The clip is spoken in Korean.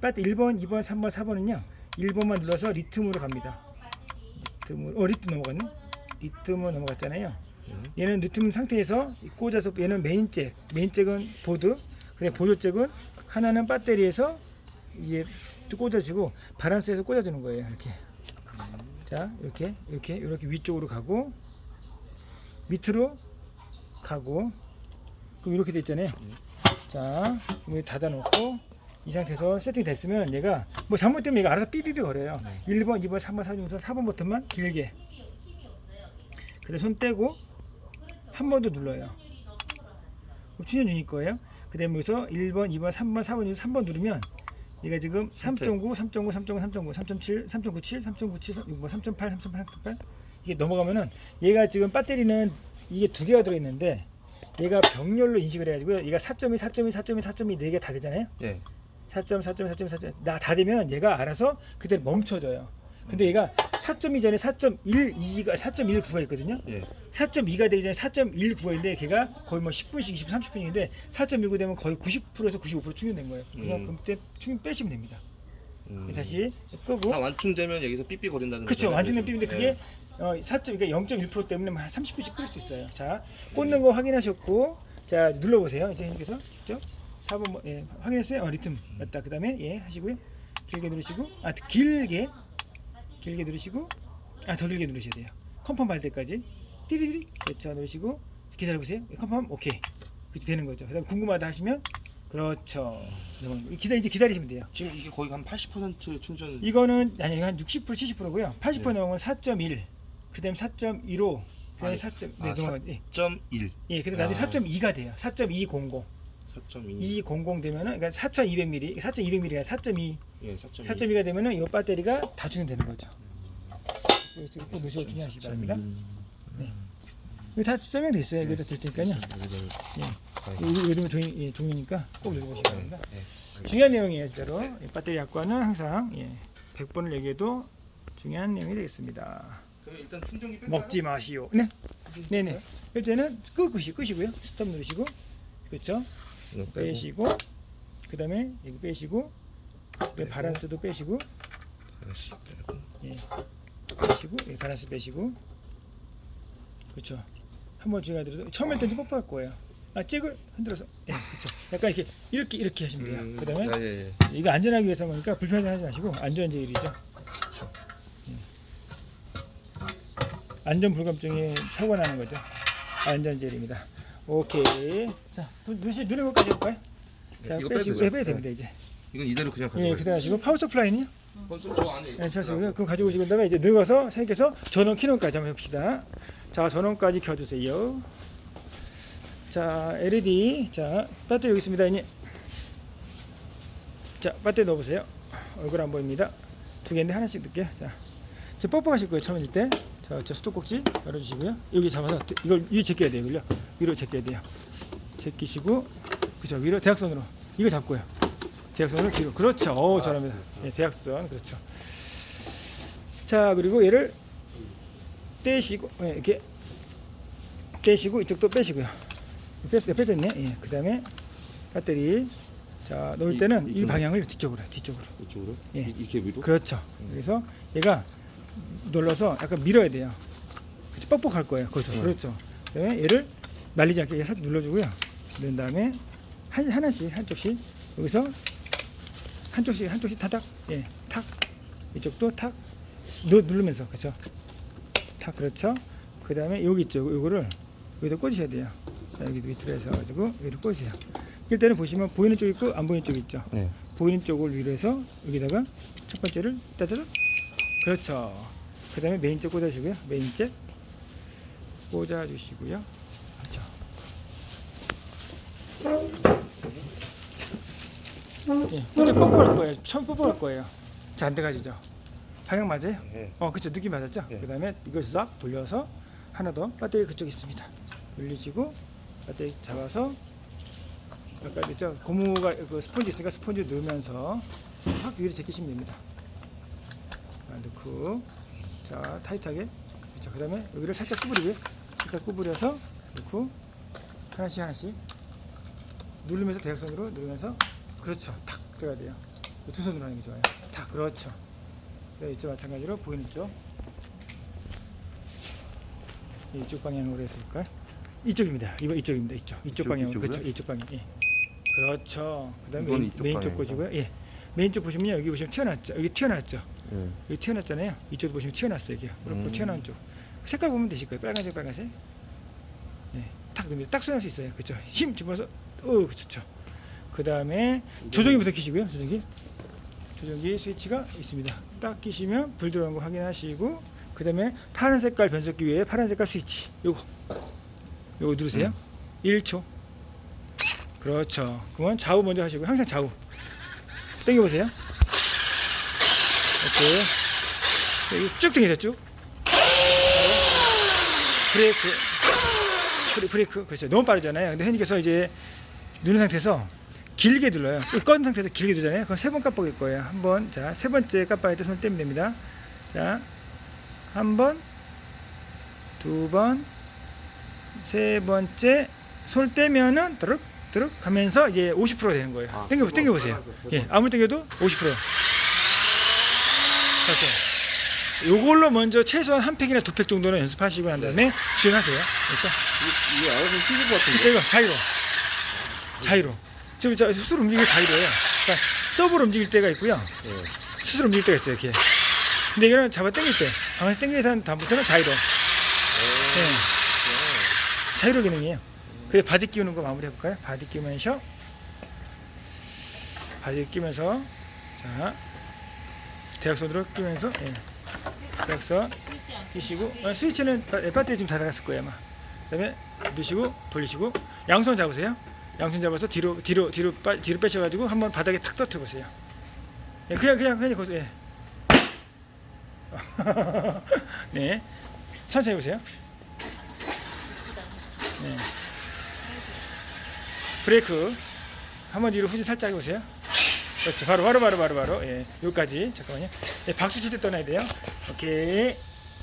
배터리 1번, 2번, 3번, 4번은요. 1번만 눌러서 리튬으로 갑니다. 리튬으로 어 리튬 넘어갔네. 리튬으로 넘어갔잖아요. 얘는 리튬 상태에서 꽂아서 얘는 메인잭, 메인잭은 보드, 그다음에 보조잭은 하나는 배터리에서 이제 또 꽂아주고 바란스에서 꽂아주는 거예요. 이렇게. 자, 이렇게 이렇게 이렇게 위쪽으로 가고 밑으로 가고 그럼 이렇게 돼 있잖아요. 자, 이거 닫아놓고 이 상태에서 세팅이 됐으면 얘가 뭐 잘못되면 얘가 알아서 삐삐삐 거려요. 1번, 2번, 3번, 4번, 4번 버튼만 길게. 그다음 손 떼고 한 번 더 눌러요. 그럼 충전 중일 거예요. 그 다음에 여기서 1번, 2번, 3번, 4번, 3번 누르면 얘가 지금 3.9, 3.9, 3.9, 3.9, 3.7, 3.97, 3.97, 3.8, 3.8, 3.8 이게 넘어가면은 얘가 지금 배터리는 이게 두 개가 들어 있는데 얘가 병렬로 인식을 해가지고요. 얘가 4.2, 4.2, 4.2, 4.2 네 개 다 되잖아요. 예. 4.4.4.4 4.4 나다 되면 얘가 알아서 그대로 멈춰져요. 근데 얘가 4.2 전에 4.12가 4.19가 있거든요. 예. 4.2가 되기 전에 4.19가 있는데 걔가 거의 뭐 10분씩 20분 30분인데 4.19 되면 거의 90%에서 95% 충전된 거예요. 그냥 음. 그때 충전 빼시면 됩니다. 음. 다시 끄고 다 완충되면 여기서 삐삐 거린다는 그렇죠. 거잖아요, 완전히 지금. 삐인데 예. 그게 어, 4. 그러니까 0.1% 때문에 한 30분씩 끌 수 있어요. 자, 꽂는 거 확인하셨고 자, 눌러 보세요. 이제 여기서 직접 4번 뭐, 예, 확인했어요. 어, 리듬 맞다. 그 다음에 예, 하시고요. 길게 누르시고 아, 길게 길게 누르시고 아, 더 길게 누르셔야 돼요. 컨펌 받을 때까지 띠리리 그렇죠. 누르시고 기다려 보세요. 컨펌 오케이. 그렇게 되는 거죠. 그다음에 궁금하다 하시면 그렇죠. 기다 이제 기다리시면 돼요. 지금 이게 거의 한 80% 충전. 이거는 아니 한 60% 70%고요. 80% 네. 넘으면 4.1. 그다음에 4.15. 그다음에 아니, 4점 아, 네, 넘어가. 예. 4.1. 예, 나중에 아. 4.2가 돼요. 4.200. 4.2. 200 되면은 그러니까 4,200ml, 4,200ml가 4.2. 예, 4.2. 4.2가 되면은 이 배터리가 다 충전되는 거죠. 이거 지금 꼭 넣으시고 중요하시기 바랍니다. 네. 이거 다 설명돼 있어요. 이거 다될 테니까요. 예. 이거 이거 종이 예, 종이니까 꼭 읽어보시기 바랍니다. 예. 중요한 내용이에요, 진짜로. 이 배터리 약관은 항상 예, 100번을 얘기해도 중요한 내용이 되겠습니다. 그러면 일단 충전기 뺄까요? 먹지 마시오. 네, 네, 네. 이럴 때는 끄시 끄시고요. 스톱 누르시고, 그렇죠. 이거. 빼시고, 그 다음에 여기 빼시고, 그 바란스도 빼시고, 하나씩 빼고. 예, 빼시고, 예, 바란스 빼시고, 그렇죠. 한번 중요하더라도 처음에 때는 뻑뻑할 거예요. 아, 잭을 흔들어서, 예, 그렇죠. 약간 이렇게 이렇게 이렇게 하시면 돼요. 음, 그 다음에 아, 예, 예. 이거 안전하기 위해서 하니까 불편하지 마시고 안전 제일이죠. 예. 안전 불감증이 사고 나는 거죠. 안전 제일입니다. 오케이. 자, 누시 누른 것까지 할까요? 자, 이거 빼시고 빼도 예? 빼도 됩니다 이제. 이건 이대로 그냥 예, 가져가요. 그다음 하시고 파워 서플라이는요? 벌써 저 안에. 예, 좋습니다. 그거 가지고 오시고 그다음에 이제 넣어서 생겨서 전원 켜놓기까지 한번 해봅시다. 자, 전원까지 켜주세요. 자, LED. 자, 배터리 여기 있습니다. 이제. 자, 배터리 넣어보세요. 얼굴 안 보입니다. 두 개인데 하나씩 넣을게요. 자, 지금 뻑뻑하실 거예요. 처음일 때. 자, 저 스톱 꼭지 열어주시고요. 여기 잡아서 이걸 위에 제껴야 돼요. 이걸요. 위로 제껴야 돼요. 제끼시고, 그죠. 위로 대각선으로. 이거 잡고요. 대각선으로 뒤로. 그렇죠. 오, 잘합니다. 예, 대각선. 그렇죠. 자, 그리고 얘를 떼시고, 예, 이렇게 떼시고, 이쪽도 빼시고요. 뺐어요. 빼졌네. 예, 그 다음에 배터리. 자, 넣을 이- 때는 이, 이쪽으로? 방향을 뒤쪽으로, 뒤쪽으로. 이쪽으로? 예. 이- 이렇게 위로? 그렇죠. 그래서 얘가 눌러서 약간 밀어야 돼요. 그치, 뻑뻑할 거예요. 거기서. 네. 그렇죠. 그다음에 얘를 말리지 않게 살짝 눌러주고요. 넣은 다음에 한, 하나씩 한쪽씩 여기서 한쪽씩 한쪽씩 타닥 예, 탁 이쪽도 탁 누, 누르면서 그렇죠. 탁 그렇죠. 그 다음에 여기 있죠. 요거를 여기다 꽂으셔야 돼요. 자, 여기 밑으로 해서 가지고 여기를 꽂으세요. 낄 때는 보시면 보이는 쪽 있고 안 보이는 쪽 있죠. 네. 보이는 쪽을 위로 해서 여기다가 첫 번째를 따다닥 그렇죠. 그 다음에 메인 쪽 꽂아주시고요. 메인 쪽 꽂아주시고요. 그렇죠. 예, 근데 뻑뻑할 거예요. 처음 뻑뻑할 거예요. 자 안 돼가지죠. 방향 맞아요? 예. 어 그쵸. 느낌 맞았죠? 예. 그 다음에 이걸 싹 돌려서 하나 더 배터리 그쪽에 있습니다. 돌리시고 배터리 잡아서 아까 있죠? 고무가 그 스펀지 있으니까 스펀지 넣으면서 확 위로 제끼시면 됩니다. 아, 넣고 자 타이트하게 그렇죠 그 다음에 여기를 살짝 구부리고요 살짝 구부려서 넣고 하나씩 하나씩 누르면서 대각선으로 누르면서 그렇죠 탁 들어가야 돼요 두 손으로 하는 게 좋아요. 탁 그렇죠. 네, 이쪽 마찬가지로 보이는 쪽. 이쪽 방향으로 해서 볼까요? 이쪽입니다. 이거 이쪽입니다. 이쪽. 이쪽 이쪽, 방향. 그렇죠. 이쪽 방향. 예. 그렇죠. 그다음에 메인, 메인 쪽. 보시고요. 예. 메인 쪽 보시면요. 여기 보시면 튀어났죠. 여기 튀어났죠. 예. 여기 튀어났잖아요. 이쪽도 보시면 튀어났어요. 이게 그렇고 음. 튀어나온 쪽. 색깔 보면 되실 거예요. 빨간색, 빨간색. 예, 딱 됩니다. 딱 쏘낼 수 있어요. 그렇죠. 힘 집어서, 어, 좋죠. 그 다음에 조종기부터 키시고요. 조종기. 조종기 스위치가 있습니다. 딱 끼시면 불 들어오는 거 확인하시고, 그 다음에 파란 색깔 변속기 위에 파란 색깔 스위치. 요거, 요거 누르세요. 음. 1초. 그렇죠. 그러면 좌우 먼저 하시고 항상 좌우. 당겨보세요. 이렇게 여기 쭉 당기죠 쭉. 브레이크. 브레- 브레이크. 그렇죠. 너무 빠르잖아요. 근데 현님께서 이제 누른 상태에서 길게 눌러요. 꺼진 상태에서 길게 누르잖아요. 그럼 세 번 깜빡일 거예요. 한 번. 자, 세 번째 깜빡일 때손 떼면 됩니다. 자, 한 번, 두 번, 세 번째 손 떼면은 드륵 드륵 하면서 이제 50% 되는 거예요. 아, 당겨 세번 당겨 보세요. 빨아서 세 예, 번. 아무리 당겨도 50%. 그렇죠. 요걸로 먼저 최소한 한 팩이나 두 팩 정도는 연습하시고 난 다음에 주행하세요. 그렇죠? 이게, 이게 알아서 튀길 것 같은데. 그쵸 이거 자이로. 자이로. 지금 저 스스로 움직이는 게 자이로예요. 그러니까 서브로 움직일 때가 있고요. 예. 스스로 움직일 때가 있어요 이렇게. 근데 이거는 잡아 당길 때 방아서 당기선 다음부터는 자이로. 네. 자이로 기능이에요. 그래 바디 끼우는 거 마무리 해볼까요? 바디 끼우면서. 바디 끼면서. 자 대각선으로 끼면서 예. 대각선 끼시고 어, 스위치는 바- 배터리 지금 다 나갔을 거예요 아마 그 다음에 넣으시고 돌리시고 양손 잡으세요. 양손 잡아서 뒤로 뒤로 뒤로 빠, 뒤로 빼셔가지고 한번 바닥에 탁 떨어뜨려 보세요. 예, 그냥 그냥 그냥 거기서 예. 네, 천천히 보세요. 네. 브레이크 한번 뒤로 후진 살짝 해보세요. 그렇죠. 바로 바로 바로 바로 바로 예, 여기까지 잠깐만요. 예, 박수 칠 때 떠나야 돼요. 오케이.